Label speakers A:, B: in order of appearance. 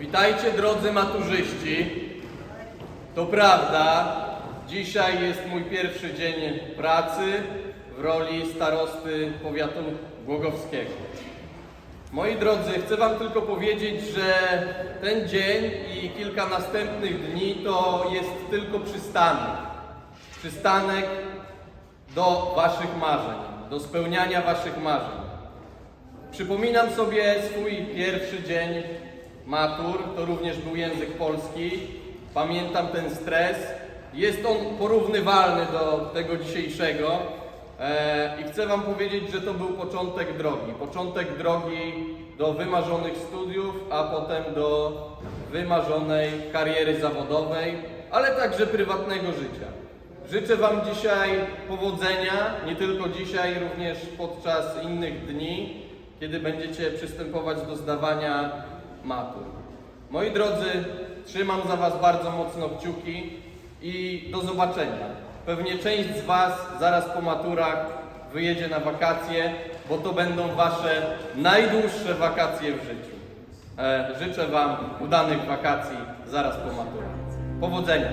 A: Witajcie drodzy maturzyści. To prawda, dzisiaj jest mój pierwszy dzień pracy w roli starosty powiatu głogowskiego. Moi drodzy, chcę Wam tylko powiedzieć, że ten dzień i kilka następnych dni to jest tylko przystanek. Przystanek do Waszych marzeń, do spełniania Waszych marzeń. Przypominam sobie swój pierwszy dzień matur, to również był język polski. Pamiętam ten stres. Jest on porównywalny do tego dzisiejszego. E, I chcę Wam powiedzieć, że to był początek drogi. Początek drogi do wymarzonych studiów, a potem do wymarzonej kariery zawodowej, ale także prywatnego życia. Życzę Wam dzisiaj powodzenia, nie tylko dzisiaj, również podczas innych dni, kiedy będziecie przystępować do zdawania matur. Moi drodzy, trzymam za Was bardzo mocno kciuki i do zobaczenia. Pewnie część z Was zaraz po maturach wyjedzie na wakacje, bo to będą Wasze najdłuższe wakacje w życiu. E, życzę Wam udanych wakacji zaraz po maturach. Powodzenia!